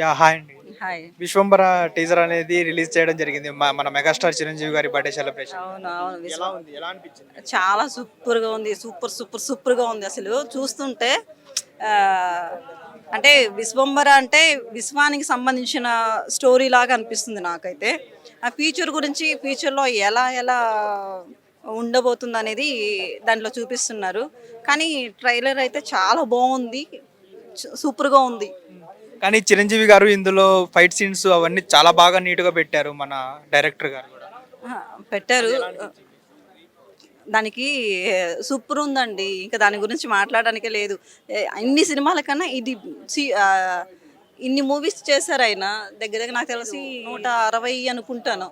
Yeah hi అండి. Hi. Vishwambhara teaser అనేది release చేయడం జరిగింది. మ- మన మెగాస్టార్ చిరంజీవి గారి బర్త్డే సెలబ్రేషన్ అవును అవును ఎలా విశ్వ- ఉంది? ఎలా అనిపించింది? చాలా సూపర్గా ఉంది సూపర్ సూపర్ సూపర్గా ఉంది అసలు. చూస్తుంటే ఆ, అంటే విశ్వంబర అంటే విశ్వానికి సంబంధించిన స్టోరీ లాగా అనిపిస్తుంది నాకైతే. ఆ ఫ్యూచర్ గురించి ఫ్యూచర్లో ఎలా ఎలా ఉండబోతుంది అనేది దాంట్లో చూపిస్తున్నారు. కానీ ట్రైలర్ అయితే చాలా బాగుంది సూపర్గా ఉంది. కానీ చిరంజీవి గారు ఇందులో ఫైట్ సీన్స్ అవన్నీ చాలా బాగా నీట్గా పెట్టారు మన డైరెక్టర్ గారు కూడా. పెట్టారు. దానికి సూపర్ ఉందండి. ఇంకా దాని గురించి మాట్లాడడానికే లేదు. అన్ని సినిమాల కన్నా ఇది సి- ఇన్ని మూవీస్ చేశారు ఆయన. దగ్గర దగ్గర నాకు తెలిసి నూట అరవై అనుకుంటాను.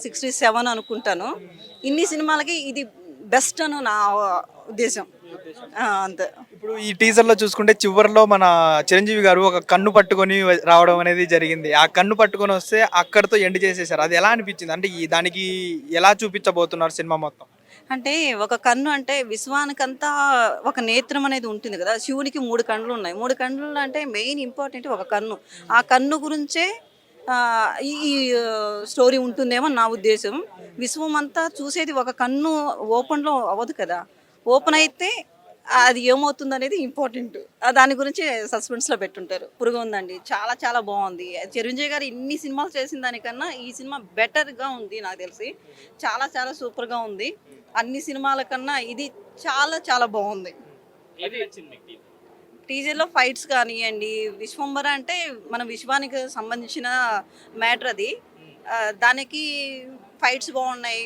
సిక్స్టీ సెవెన్ అనుకుంటాను. ఇన్ని సినిమాలకి ఇది బెస్ట్ అను నా ఉద్దేశం. అంతే. ఇప్పుడు ఈ టీజర్లో చూసుకుంటే చివరిలో మన చిరంజీవి గారు ఒక కన్ను పట్టుకొని రావడం అనేది జరిగింది. ఆ కన్ను పట్టుకొని వస్తే అక్కడతో ఎండ్ చేసేసారు. అది ఎలా అనిపించింది? అంటే ఈ దానికి ఎలా చూపించబోతున్నారు సినిమా మొత్తం? అంటే ఒక కన్ను అంటే విశ్వానికంతా ఒక నేత్రం అనేది ఉంటుంది కదా. శివునికి మూడు కన్నులు ఉన్నాయి. మూడు కన్నులు అంటే మెయిన్ ఇంపార్టెంట్ ఒక కన్ను. ఆ కన్ను గురించే ఈ స్టోరీ ఉంటుందేమో నా ఉద్దేశం. విశ్వం అంతా చూసేది ఒక కన్ను ఓపెన్లో అవ్వదు కదా. ఓపెన్ అయితే అది ఏమవుతుంది అనేది ఇంపార్టెంట్ దాని గురించి సస్పెన్స్లో పెట్టుంటారు. పురుగు ఉందండి. చాలా చాలా బాగుంది. చిరంజీవి గారు ఇన్ని సినిమాలు చేసిన దానికన్నా ఈ సినిమా బెటర్గా ఉంది నాకు తెలిసి. చాలా చాలా సూపర్గా ఉంది. అన్ని సినిమాల కన్నా ఇది చాలా చాలా బాగుంది. టీజర్లో ఫైట్స్ కానివ్వండి విశ్వంబర అంటే మన విశ్వానికి సంబంధించిన మ్యాటర్ అది. దానికి ఫైట్స్ బాగున్నాయి.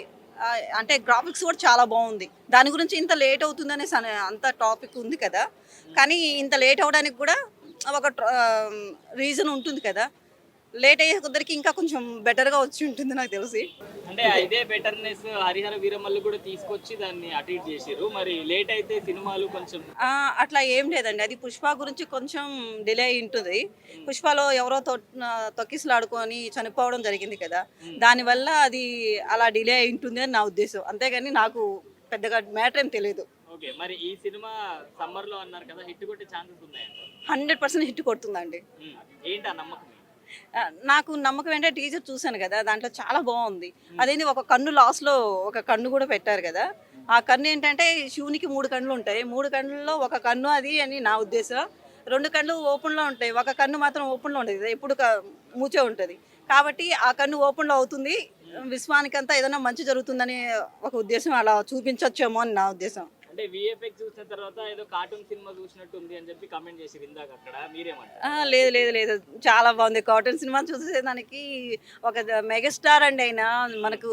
అంటే గ్రాఫిక్స్ కూడా చాలా బాగుంది. దాని గురించి ఇంత లేట్ అవుతుందనే సన- అంత టాపిక్ ఉంది కదా. కానీ ఇంత లేట్ అవడానికి కూడా ఒక రీజన్ ఉంటుంది కదా. లేట్ అయ్యే కొద్దరికి ఇంకా కొంచెం బెటర్గా వచ్చి ఉంటుంది నాకు తెలిసి. అంటే ఇదే బెటర్నెస్ హరిహర వీరమల్లు కూడా తీసుకొచ్చి దాన్ని అటు ఇటు చేసిర్రు. మరి లేట్ అయితే సినిమాలు కొంచెం ఆ, అట్లా ఏం లేదండి. అది పుష్ప గురించి కొంచెం డిలే అయి ఉంటుంది. పుష్పలో ఎవరో తొక్కిసలాడుకొని చనిపోవడం జరిగింది కదా. దానివల్ల అది అలా డిలే అయి ఉంటుంది అని నా ఉద్దేశం. అంతేగాని నాకు పెద్దగా మ్యాటర్ ఏం తెలియదు. ఓకే మరి ఈ సినిమా సమ్మర్లో అన్నారు కదా హిట్ కొట్టే ఛాన్సెస్ ఉన్నాయంట హండ్రెడ్ పర్సెంట్ హిట్ కొడుతుందండి. ఉమ్. ఏంటి నమ్మకం? నాకు నమ్మకం ఏంటంటే టీచర్ చూశాను కదా దాంట్లో చాలా బాగుంది. అదేంటి ఒక కన్ను లాస్ట్లో ఒక కన్ను కూడా పెట్టారు కదా ఆ కన్ను ఏంటంటే శివునికి మూడు కన్నులు ఉంటాయి. మూడు కన్నుల్లో ఒక కన్ను అది అని నా ఉద్దేశం. రెండు కళ్ళు ఓపెన్లో ఉంటాయి. ఒక కన్ను మాత్రం ఓపెన్లో ఉంటుంది ఎప్పుడు మూచే ఉంటుంది. కాబట్టి ఆ కన్ను ఓపెన్లో అవుతుంది. విశ్వానికంతా ఏదైనా మంచి జరుగుతుందని ఒక ఉద్దేశం అలా చూపించవచ్చేమో అని నా ఉద్దేశం. అంటే విఎఫ్ఎక్స్ చూసిన తర్వాత ఏదో కార్టూన్ సినిమా చూసినట్టు ఉంది అని చెప్పి కామెంట్ చేసిరు ఇందాక అక్కడ. మీరేమంటారు? ఆ, లేదు లేదు లేదు. చాలా బాగుంది. కాటన్ సినిమా చూసేదానికి ఒక మెగాస్టార్ అండి ఆయన. మనకు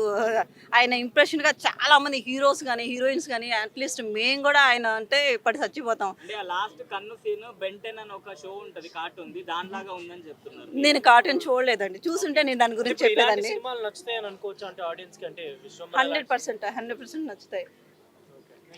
ఆయన ఇంప్రెషన్గా చాలా మంది హీరోస్ కానీ హీరోయిన్స్ కానీ అట్లీస్ట్ మేము కూడా ఆయన అంటే పడి చచ్చిపోతాం. అంటే ఆ లాస్ట్ కన్ను సీన్ బెంటెన్ అని ఒక షో ఉంటది కార్టూన్ దానిలాగా ఉందని చెప్తున్నారు. నేను కాటన్ చూడలేదండి. చూసుంటే నేను దాని గురించి చెప్పేదాన్ని. సినిమాలు నచ్చుతాయని అనుకోవచ్చు అంటే ఆడియన్స్కి అంటే Vishwam hundred percent hundred percent నచ్చుతాయి.